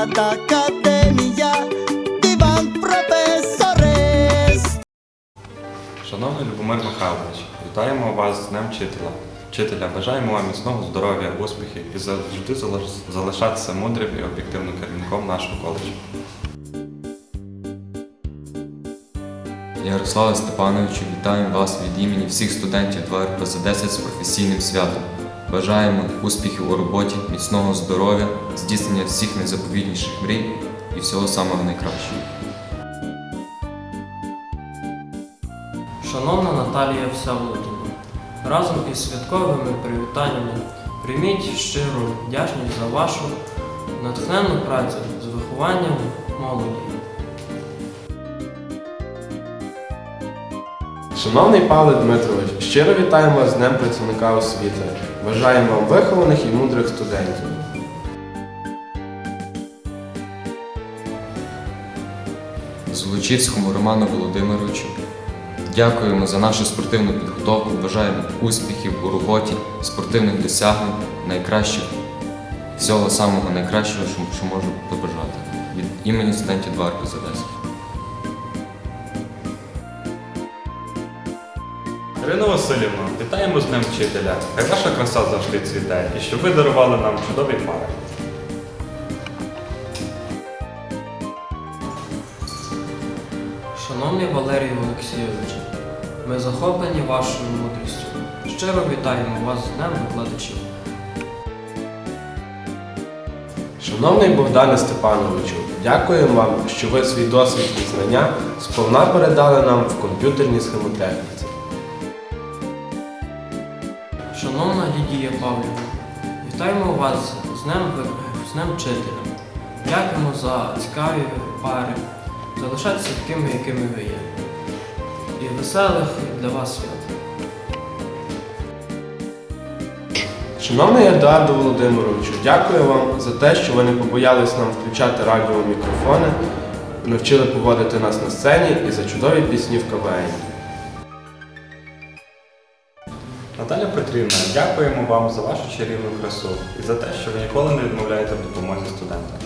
Vivat academia Vivat professores Шановний Любомир Михайлович, вітаємо вас з Днем Вчителя. Вчителя, бажаємо вам міцного здоров'я, успіхів і завжди залишатися мудрим і об'єктивним керівником нашого коледжу. Ярославе Степановичу, вітаємо вас від імені всіх студентів 2РПЗ-10 з професійним святом. Бажаємо успіхів у роботі, міцного здоров'я, здійснення всіх найзаповітніших мрій і всього самого найкращого. Шановна Наталія Всеволодівна, разом із святковими привітаннями прийміть щиру вдячність за вашу натхненну працю з вихованням молоді. Шановний Павло Дмитрович, щиро вітаємо вас з Днем працівника освіти. Бажаємо вам вихованих і мудрих студентів. Золочівському Роману Володимировичу. Дякуємо за нашу спортивну підготовку, бажаємо успіхів у роботі, спортивних досягнень, найкращих, всього самого найкращого, що, можу побажати. Від імені студентів 2 РПЗ-10. Ірина Васильівна, вітаємо з Днем Вчителя. Хай ваша краса завжди цвіте і щоб ви дарували нам чудові пари. Шановний Валерій Олексійович, ми захоплені вашою мудрістю. Щиро вітаємо вас з Днем викладачів. Шановний Богдане Степановичу, дякуємо вам, що ви свій досвід і знання сповна передали нам в комп'ютерній схемотехніці. Вітаємо вас з Днем, з Днем Вчителя. Дякуємо за цікаві пари. Залишайтеся такими, якими ви є. І веселих для вас свят. Шановний Едуарду Володимировичу, дякую вам за те, що ви не побоялись нам включати радіомікрофони, навчили поводити нас на сцені і за чудові пісні в КВН. Наталя Петрівна, дякуємо вам за вашу чарівну красу і за те, що ви ніколи не відмовляєте в допомозі студентам.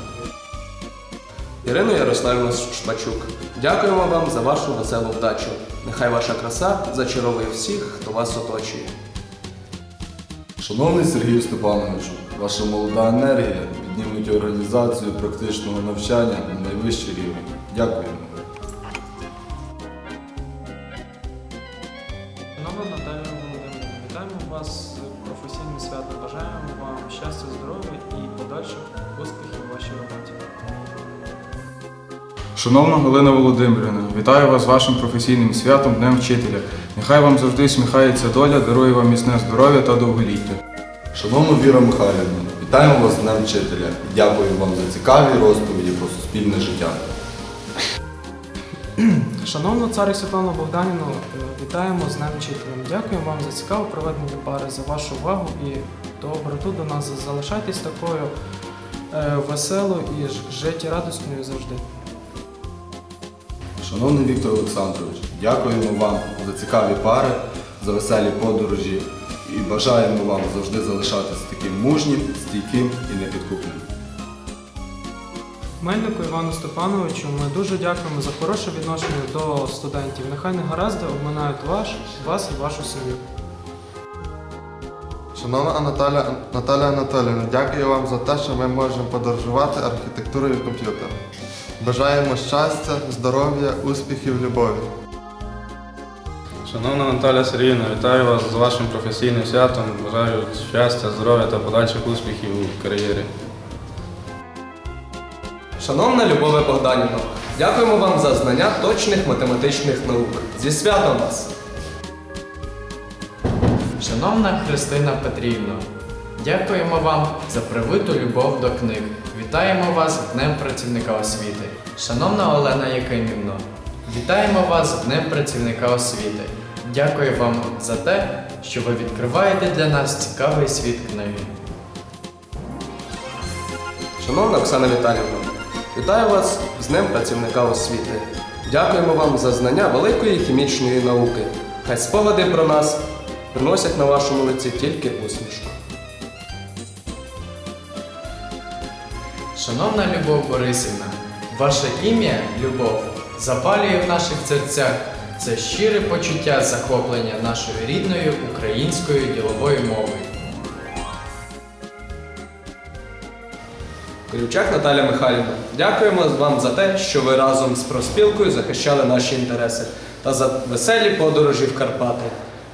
Ірина Ярославівна Шмачук, дякуємо вам за вашу веселу вдачу. Нехай ваша краса зачаровує всіх, хто вас оточує. Шановний Сергію Степановичу, ваша молода енергія підніметь організацію практичного навчання на найвищий рівень. Дякуємо. Шановна Галина Володимирівна, вітаю вас з вашим професійним святом Днем Вчителя. Нехай вам завжди сміхається доля, дарує вам міцне здоров'я та довголіття. Шановна Віра Михайлівна, вітаємо вас з Днем Вчителя і дякую вам за цікаві розповіді про суспільне життя. Шановну царю Світлану Богданівну, е, вітаємо з Днем Вчителем. Дякуємо вам за цікаво проведені пари, за вашу увагу і доброту до нас. Залишайтесь такою е, веселою і ж- життєрадісною завжди. Шановний Віктор Олександрович, дякуємо вам за цікаві пари, за веселі подорожі і бажаємо вам завжди залишатися таким мужнім, стійким і непідкупним. Мельнику Івану Степановичу ми дуже дякуємо за хороше відношення до студентів. Нехай не гаразди обминають ваш, вас і вашу сім'ю. Шановна Наталя, Наталя Анатоліївна, дякую вам за те, що ми можемо подорожувати архітектурою комп'ютера. Бажаємо щастя, здоров'я, успіхів, любові. Шановна Наталя Сергіївна, вітаю вас з вашим професійним святом. Бажаю щастя, здоров'я та подальших успіхів у кар'єрі. Шановна Любове Богданівна, дякуємо вам за знання точних математичних наук. Зі святом вас! Шановна Христина Петрівна, дякуємо вам за привиту любов до книг. Вітаємо вас з Днем працівника освіти. Шановна Олена Якимівна, вітаємо вас з Днем працівника освіти. Дякую вам за те, що ви відкриваєте для нас цікавий світ книги. Шановна Оксана Віталіївна, Вітаю вас з Днем працівника освіти. Дякуємо вам за знання великої хімічної науки. Хай спогади про нас приносять на вашому лиці тільки усмішку. Шановна Любов Борисівна, ваше ім'я Любов запалює в наших серцях. Це щире почуття захоплення нашою рідною українською діловою мовою. Корючак Наталя Михайлівна, дякуємо вам за те, що ви разом з профспілкою захищали наші інтереси та за веселі подорожі в Карпати.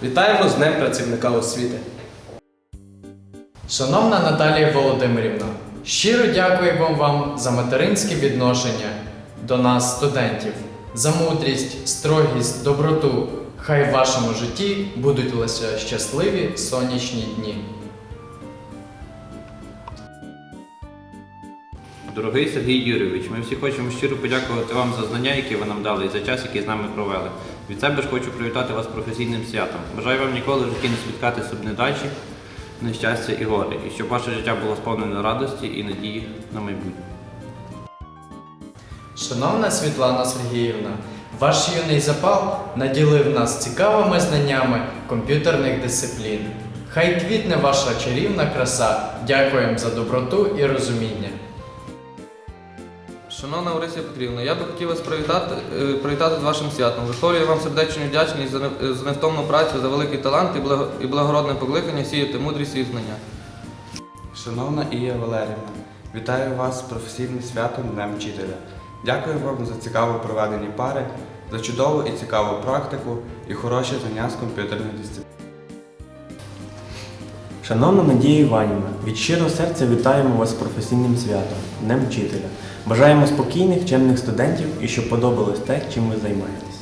Вітаємо з Днем працівника освіти. Шановна Наталія Володимирівна, щиро дякуємо вам за материнське відношення до нас, студентів, за мудрість, строгість, доброту. Хай в вашому житті будуть лише щасливі сонячні дні. Дорогий Сергій Юрійович, ми всі хочемо щиро подякувати вам за знання, які ви нам дали, і за час, який з нами провели. Від себе ж хочу привітати вас професійним святом. Бажаю вам ніколи в житті не спіткати собі недачі, нещастя і горе, і щоб ваше життя було сповнене радості і надії на майбутнє. Шановна Світлана Сергіївна, ваш юний запал наділив нас цікавими знаннями комп'ютерних дисциплін. Хай квітне ваша чарівна краса. Дякуємо за доброту і розуміння. Шановна Орисія Петрівна, я би хотів вас привітати, е, привітати з вашим святом. Висловлюю вам сердечну вдячність за невтомну працю, за великий талант і благородне покликання сіяти мудрість і знання. Шановна Ія Валерівна, вітаю вас з професійним святом Днем Вчителя. Дякую вам за цікаво проведені пари, за чудову і цікаву практику і хороші знання з комп'ютерних дисциплін. Шановна Надія Іванівна, від щирого серця вітаємо вас з професійним святом, Днем Вчителя. Бажаємо спокійних, чемних студентів і щоб подобалось те, чим ви займаєтесь.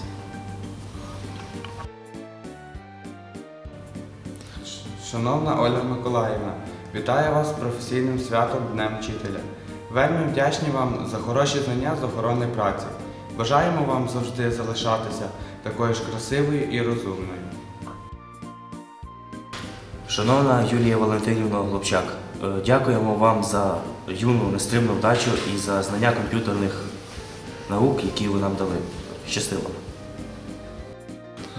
Шановна Ольга Миколаївна, вітаю вас з професійним святом Днем Вчителя. Вельми вдячні вам за хороші знання з охорони праці. Бажаємо вам завжди залишатися такою ж красивою і розумною. Шановна Юлія Валентинівна Глобчак, е, дякуємо вам за юну нестримну вдачу і за знання комп'ютерних наук, які ви нам дали. Щасливо!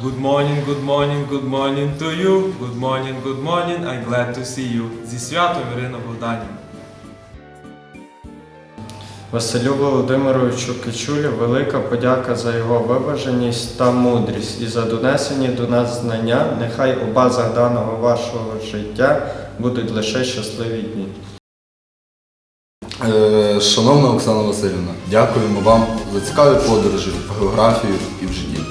Good morning, good morning, good morning to you. Good morning, good morning, I'm glad to see you. Зі святом Ірина Богданівна. Василю Володимировичу Кичулю велика подяка за його виваженість та мудрість і за донесені до нас знання. Нехай у базах даного вашого життя будуть лише щасливі дні. Е, Шановна Оксана Васильівна, дякуємо вам за цікаві подорожі в географію і в житті.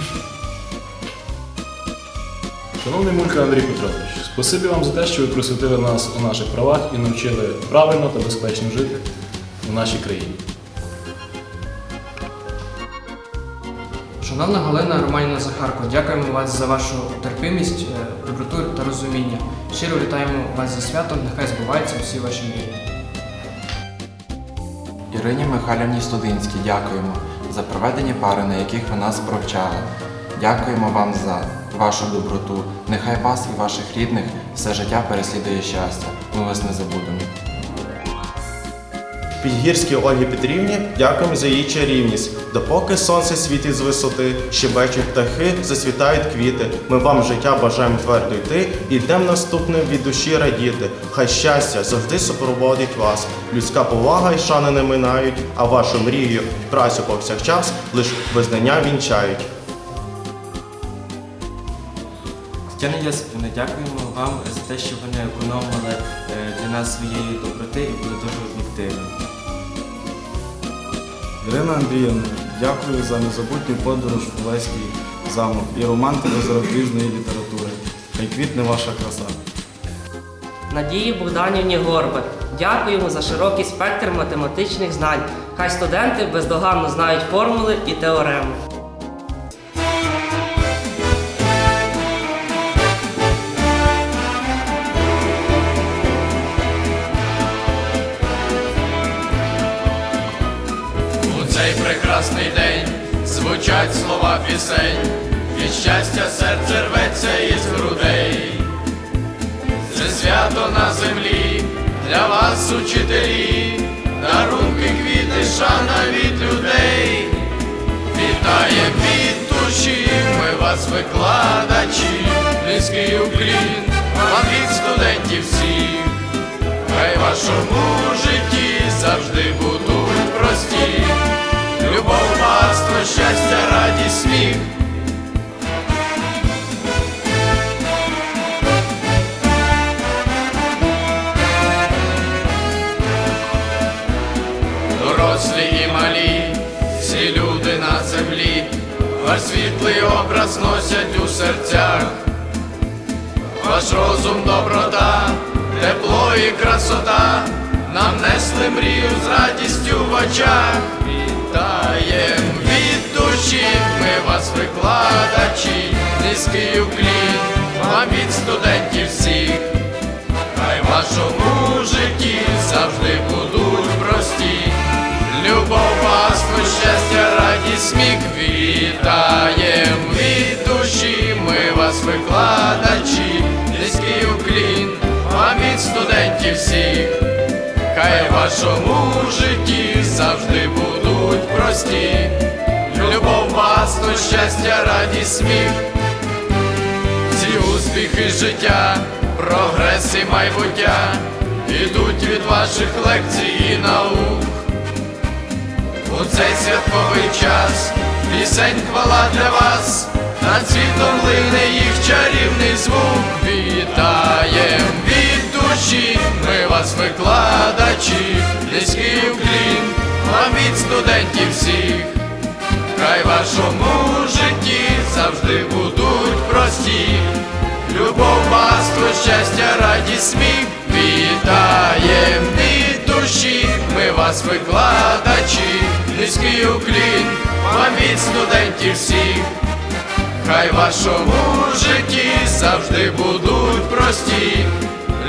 Шановний Мулька Андрій Петрович, спасибі вам за те, що ви просвітили нас у наших правах і навчили правильно та безпечно жити в нашій країні. Шановна Галина Романівна Захарко, дякуємо вас за вашу терпимість, е, доброту та розуміння. Щиро вітаємо вас зі святом, нехай збуваються всі ваші мрії. Ірині Михайлівні Студинській дякуємо за проведення пари, на яких ви нас провчали. Дякуємо вам за вашу доброту. Нехай вас і ваших рідних все життя переслідує щастя. Ми вас не забудемо. Підгірській Ольгі Петрівні дякуємо за її чарівність. Допоки сонце світить з висоти, щебечуть птахи, засвітають квіти. Ми вам життя бажаємо твердо йти, і йдем наступним від душі радіти. Хай щастя завжди супроводить вас. Людська повага і шани не минають, а вашу мрію і працю повсякчас лиш визнання вінчають. Тетяна Йосипівна, дякуємо вам за те, що ви не економили е, для нас своєї доброти і були дуже об'єктивними. Ірина Андріївна, дякую за незабутню подорож в Олеський замок і романтику зарубіжної літератури. Хай квітне ваша краса. Надії Богданівні Горбат. Дякуємо за широкий спектр математичних знань. Хай студенти бездоганно знають формули і теореми. Пісень, від щастя серце рветься із грудей. Це свято на землі для вас, учителі, дарунки, квіти, шана від людей. Вітаєм від душі, ми вас викладачі, низький уклін, вам від студентів всіх. Хай вашому житті завжди будуть прості. Любов, багатство, щастя, образ носять у серцях. Ваш розум, доброта, тепло і красота нам несли мрію з радістю в очах. Вітаєм від душі, ми вас викладачі, низький уклін, вам від студентів всіх. Хай вашому житті завжди будуть прості. Любов, багатство, щастя, сміх вітаєм від душі, ми вас викладачі, низький уклін, вам від студентів всіх. Хай в вашому житті завжди будуть прості. Любов, багатство, щастя, радість, сміх. Всі успіхи життя, прогрес і майбуття ідуть від ваших лекцій і наук. У цей святковий час пісень хвала для вас, над світом лине їх чарівний звук. Вітаєм від душі, ми вас викладачі, низький уклін, вам від студентів всіх. Хай вашому житті завжди будуть прості. Любов, багатство, щастя, радість, сміх вітаєм від душі, ми вас викладачі, низький уклін, від студентів всіх. Хай в вашому житті завжди будуть прості.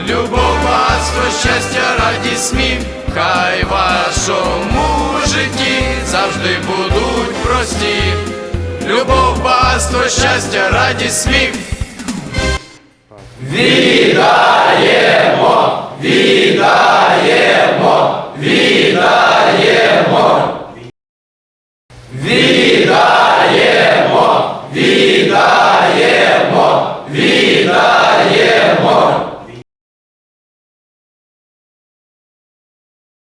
Любов, багатство, щастя, радість, сміх, хай в вашому житті завжди будуть прості. Любов, багатство, щастя, радість, сміх. Вітаємо! Вітаємо! Вітаємо!